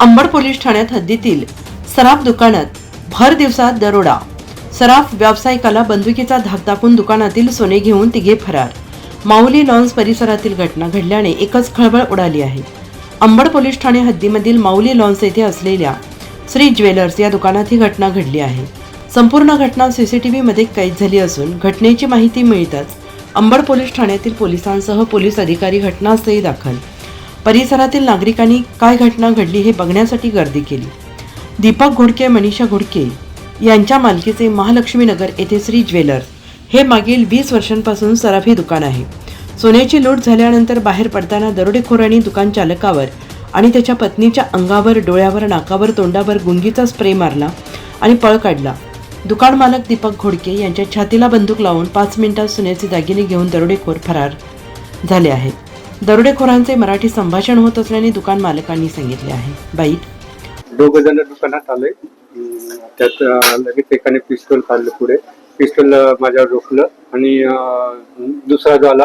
Ambad police ठाण्यात हद्दीतील सराफ दुकानात भर दिवसात दरोडा. सराफ व्यावसायिकाला बंदुकीचा धाक दाखवून दुकानातील सोने घेऊन तिघे फरार. माऊली लॉन्स परिसरातील घटना घडल्याने एकच खळबळ उडाली आहे. अंबड पोलीस ठाणे हद्दीमधील माऊली लॉन्स येथे असलेल्या श्री ज्वेलर्स या दुकानात ही घटना घडली आहे. संपूर्ण घटना सीसीटीव्हीमध्ये कैद झाली असून घटनेची माहिती मिळताच अंबड पोलीस ठाण्यातील पोलिसांसह पोलीस अधिकारी घटनास्थळी दाखल. परिसरातील नागरिकांनी काय घटना घडली हे बघण्यासाठी गर्दी केली. दीपक घोडके मनीषा घोडके यांच्या मालकीचे महालक्ष्मीनगर येथे श्री ज्वेलर्स हे मागील वीस वर्षांपासून सराफी दुकान आहे. सोन्याची लूट झाल्यानंतर बाहेर पडताना दरोडेखोरांनी दुकान चालकावर आणि त्याच्या पत्नीच्या अंगावर डोळ्यावर नाकावर तोंडावर गुंगीचा स्प्रे मारला आणि पळ काढला. दुकान मालक दीपक घोडके यांच्या छातीला बंदूक लावून पाच मिनिटात सोन्याचे दागिने घेऊन दरोडेखोर फरार झाले आहेत. दरोडेखोरांचे मराठी संभाषण होत असल्याने दुकान मालकांनी सांगितले आहे. बाईट दोघ जण दुकानात आले. त्यात लगेच एकाने पिस्तूल काढलं पुढे. पिस्तूल माझ्यावर रोखलं आणि दुसरा जो आला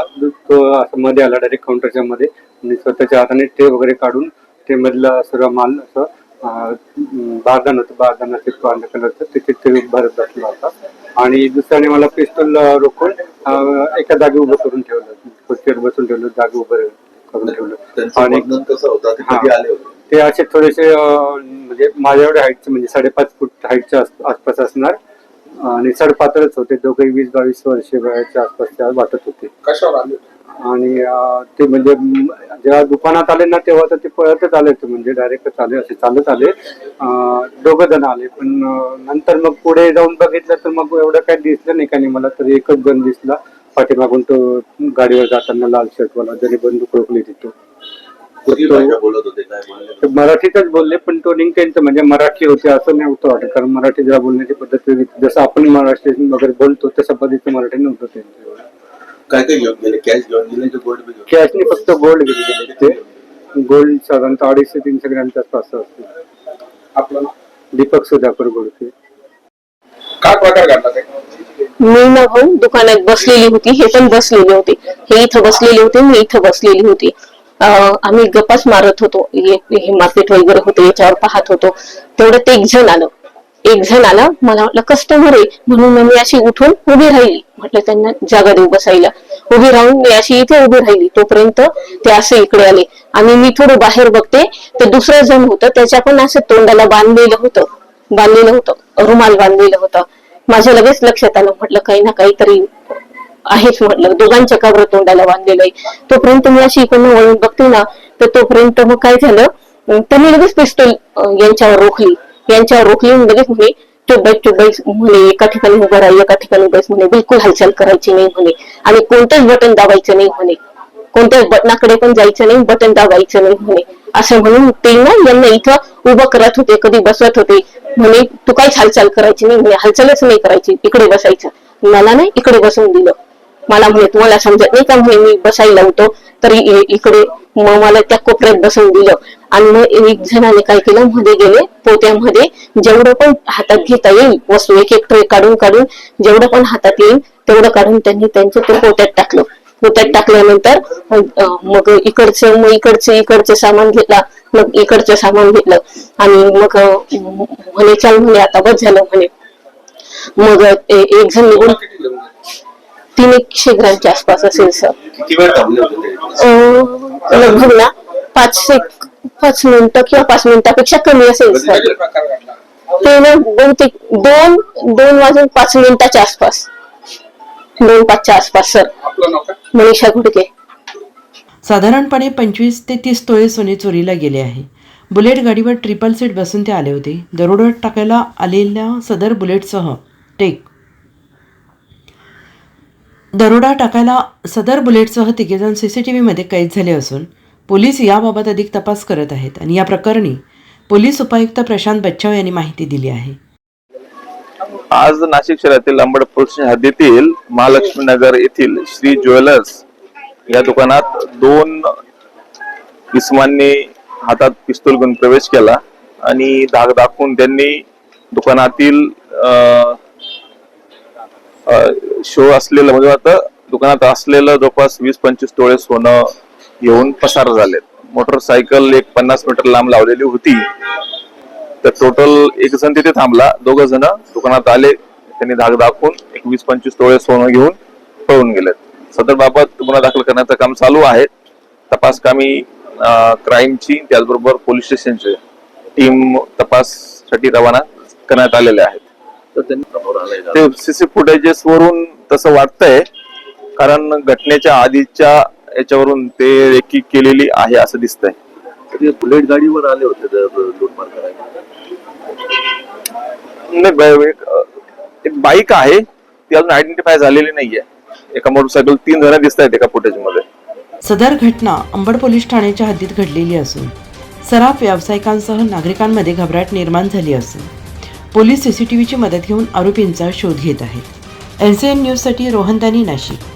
तो असं मध्ये आला डायरेक्ट काउंटरच्या मध्ये. आणि स्वतःच्या हाताने ते वगैरे काढून ते मधला सर्व माल असं बारदान होतं. बारदान पांढऱ्या कलरचं. त्याचे ते भरत बसला होता. आणि दुसऱ्याने मला पिस्तूल रोखून एका जागी उभं करून ठेवलं ठेवलं. जागी उभं करून ठेवलं. त्यांचं आणि वर्णन कसं होतं? ते. कधी आले होते? ते असे थोडेसे म्हणजे माझ्या एवढ्या हाईटचे म्हणजे साडेपाच फूट हाईटच्या आस- आसपास असणार. आणि सडपातळच होते. दोघे वीस बावीस वर्ष वयाच्या आसपासच्या वाटत होते. कशावर आले? आणि ते म्हणजे जेव्हा दुकानात आले ना तेव्हा तर ते पळतच आले होते. म्हणजे डायरेक्टच आले असे चालत आले. दोघ जण आले. पण नंतर मग पुढे जाऊन बघितलं तर मग एवढं काही दिसलं नाही का मला तरी एकच गण दिसला. पाठीमागून तो गाडीवर जाताना लाल शर्टवाला ज्याने बंदूक रोखली तिथं होते मराठीतच बोलले पण तो निघ त्यांचं म्हणजे मराठी होते असं नव्हतं वाटत कारण मराठी जरा बोलण्याची पद्धत वेगळी. जसं आपण महाराष्ट्र वगैरे बोलतो तशा पद्धतीचं मराठी नव्हतं त्यांचं. काय काय घेऊन गेले? कॅश घेऊन गेले की गोल्ड कॅशने फक्त गोल्ड घेतले गेले ते. गोल्ड साधारणतः अडीचशे तीनशे ग्रॅमच्या आसपास असते. आपलं? दीपक सुधाकर गोडके. काय प्रकार घडला मी ना दुकानात बसलेली होती. हे पण बसलेले होते. हे इथं बसलेले होते मी इथं बसलेली होती. आम्ही गप्पाच मारत होतो. हे मार्केट वगैरे होते याच्यावर पाहत होतो. तेवढं ते एक जण आलं. एक जण आला. मला वाटलं कस्टमर आहे. म्हणून मी अशी उठून उभी राहिली. म्हटलं त्यांना जागा देऊ बसायला. उभी राहून मी अशी इथे उभी राहिली. तोपर्यंत ते असे इकडे आले. आणि मी थोडं बाहेर बघते. तर दुसरं जण होतं. त्याच्या पण असं तोंडाला बांधलेलं होतं. बांधलेलं होतं. रुमाल बांधलेलं होतं. माझ्या लगेच लक्षात आलं. म्हटलं काही ना काहीतरी आहेच म्हटलं. दोघांच्या कबर तोंडाला बांधलेलं आहे तोपर्यंत मी अशी इकडनं वळून बघते ना तर तोपर्यंत मग काय झालं? त्यांनी लगेच पिस्तूल यांच्यावर रोखली. यांच्यावर रोखली लगेच म्हणे तो बैस तो बैस म्हणे एका ठिकाणी उभं राहा एका ठिकाणी बैस म्हणे बिलकुल हालचाल करायची नाही म्हणे. आणि कोणतंच बटन दाबायचं नाही म्हणे. कोणत्याच बटनाकडे पण जायचं नाही बटन दाबायचं नाही म्हणे. असं म्हणून ते ना यांना इथं उभं करत होते कधी बसवत होते. म्हणे तू काहीच हालचाल करायची नाही म्हणे हालचालच नाही करायची इकडे बसायचं. मला नाही इकडे बसवून दिलं. मला म्हणे तुम्हाला समजत नाही का म्हणे मी बसायला होतो तरी इकडे मग मला त्या कोपऱ्यात बसवून दिलं. आणि मग एक जणाने काय केलं मध्ये गेले पोत्यामध्ये जेवढं पण हातात घेता येईल वस्तू एक एक ट्रे काढून काढून जेवढं पण हातात येईल तेवढं काढून त्यांनी त्यांचं ते पोत्यात टाकलं. पोत्यात टाकल्यानंतर मग इकडचं मग इकडचं इकडचं सामान घेतला मग इकडचं सामान घेतलं. आणि मग म्हणे चल म्हणे आता बस झालं म्हणे. मग एक जण निघून? तीन एकशे ग्रॅमच्या आसपास असेल सर लगभग ना पाच एक पाच मिनिटं किंवा पाच मिनिटापेक्षा कमी असेल सर ते ना बहुतेक दोन दोन वाजून पाच मिनिटाच्या आसपास. दोन पाचच्या आसपास सर मनीषा घुडके. साधारणपणे पंचवीस ते तीस तोळे सोने चोरीला गेले आहे. बुलेट गाडीवर ट्रिपल सीट बसून ते आले होते. दरोडा टाकायला आलेल्या सदर बुलेटसह टेक. दरोडा टाकायला सदर बुलेटसह तिघेजण सीसीटीव्हीमध्ये कैद झाले असून पोलीस याबाबत अधिक तपास करत आहेत आणि या प्रकरणी पोलीस उपायुक्त प्रशांत बच्चाव यांनी माहिती दिली आहे. आज नाशिक शहरातील अंबड पोलीस हद्दीतील महालक्ष्मी नगर येथील श्री ज्वेलर्स या दुकानात दोन इसमांनी हातात पिस्तूल घेऊन प्रवेश केला आणि धाक दाखवून त्यांनी दुकानातील शो असलेलं म्हणजे आता दुकानात असलेलं जवळपास वीस पंचवीस तोळे सोनं घेऊन पसार झालेत. मोटरसायकल एक पन्नास मीटर लांब लावलेली होती. तर टोटल एक जण तिथे थांबला. दोघ जण दुकानात आले. त्यांनी धाक दाखवून एक वीस पंचवीस तोळे सोनं घेऊन पळून गेलेत. सदर बाबत गुन्हा दाखल करण्याचं काम चालू आहे. तपास कामी क्राईमची त्याचबरोबर पोलीस स्टेशनचे टीम तपाससाठी रवाना करण्यात आलेले आहेत. ते सीसी फुटेजेस वरून तसं वाटतंय. कारण घटनेच्या आधीच्या याच्यावरून ते रेकी केलेली आहे असं दिसतंय. बुलेट गाडीवर आले होते लूटमार करायला एक बाईक आहे ती अजून आयडेंटिफाय झालेली नाहीये. एका मोटरसायकल तीन जण दिसत आहेत एका फुटेजमध्ये. सदर घटना अंबड पोलीस ठाण्याच्या हद्दीत घडलेली असून सराफ व्यावसायिकांसह नागरिकांमध्ये घबराट निर्माण झाली असून पोलीस सीसीटीव्हीची मदत घेऊन आरोपींचा शोध घेत आहेत. एन सी एन न्यूजसाठी रोहनदानी नाशिक.